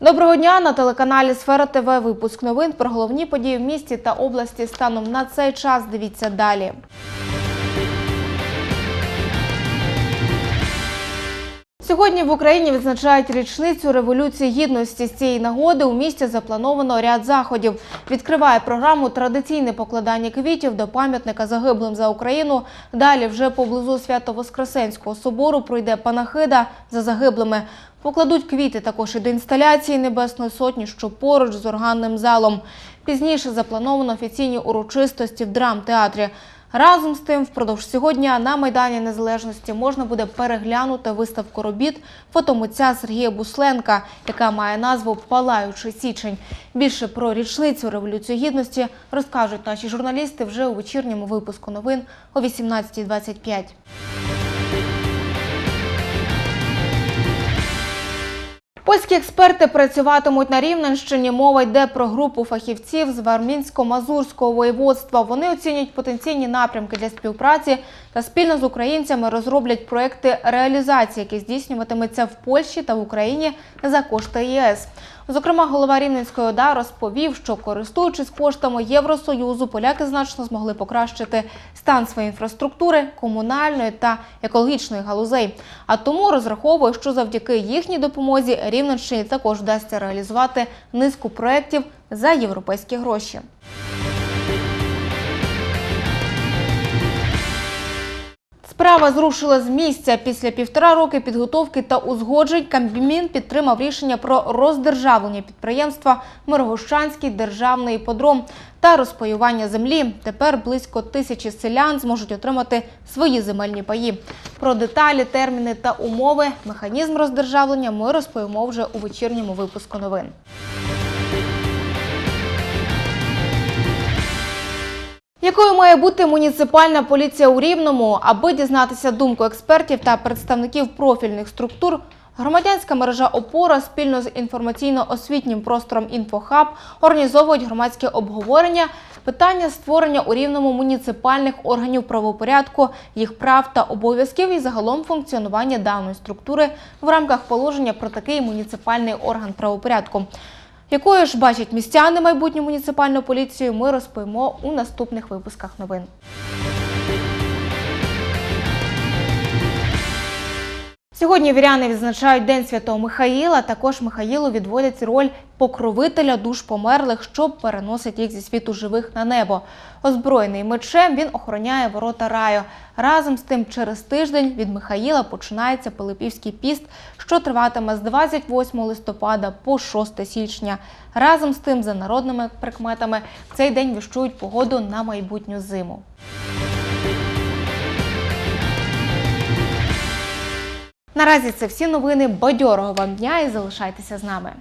Доброго дня на телеканалі Сфера ТВ. Випуск новин про головні події в місті та області станом на цей час. Дивіться далі. Сьогодні в Україні відзначають річницю революції гідності. З цієї нагоди у місті заплановано ряд заходів. Відкриває програму традиційне покладання квітів до пам'ятника загиблим за Україну. Далі вже поблизу Свято-Воскресенського собору пройде панахида за загиблими. Покладуть квіти також і до інсталяції Небесної сотні, що поруч з органним залом. Пізніше заплановано офіційні урочистості в драмтеатрі. Разом з тим, впродовж сьогодні на Майдані Незалежності можна буде переглянути виставку робіт фотомитця Сергія Бусленка, яка має назву Палаючий січень. Більше про річницю Революції Гідності розкажуть наші журналісти вже у вечірньому випуску новин о 18.25. Польські експерти працюватимуть на Рівненщині. Мова йде про групу фахівців з Вармінсько-Мазурського воєводства. Вони оцінюють потенційні напрямки для співпраці та спільно з українцями розроблять проекти реалізації, які здійснюватиметься в Польщі та в Україні за кошти ЄС. Зокрема, голова Рівненської ОДА розповів, що користуючись коштами Євросоюзу, поляки значно змогли покращити стан своєї інфраструктури, комунальної та екологічної галузей. А тому розраховує, що завдяки їхній допомозі Рівненщині також вдасться реалізувати низку проєктів за європейські гроші. Справа зрушила з місця. Після півтора роки підготовки та узгоджень Кабмін підтримав рішення про роздержавлення підприємства Мирогощанський державний іподром та розпаювання землі. Тепер близько тисячі селян зможуть отримати свої земельні паї. Про деталі, терміни та умови, механізм роздержавлення ми розповімо вже у вечірньому випуску новин. Якою має бути муніципальна поліція у Рівному, аби дізнатися думку експертів та представників профільних структур? Громадянська мережа Опора спільно з інформаційно-освітнім простором «Інфохаб» організовують громадське обговорення питання створення у рівному муніципальних органів правопорядку, їх прав та обов'язків і загалом функціонування даної структури в рамках положення про такий муніципальний орган правопорядку. Якою ж бачать містяни майбутню муніципальну поліцію, ми розповімо у наступних випусках новин. Сьогодні віряни відзначають День Святого Михаїла. Також Михаїлу відводять роль покровителя душ померлих, що переносить їх зі світу живих на небо. Озброєний мечем він охороняє ворота раю. Разом з тим, через тиждень від Михаїла починається Пилипівський піст, що триватиме з 28 листопада по 6 січня. Разом з тим, за народними прикметами, в цей день віщують погоду на майбутню зиму. Наразі це всі новини. Бадьорого вам дня і залишайтеся з нами.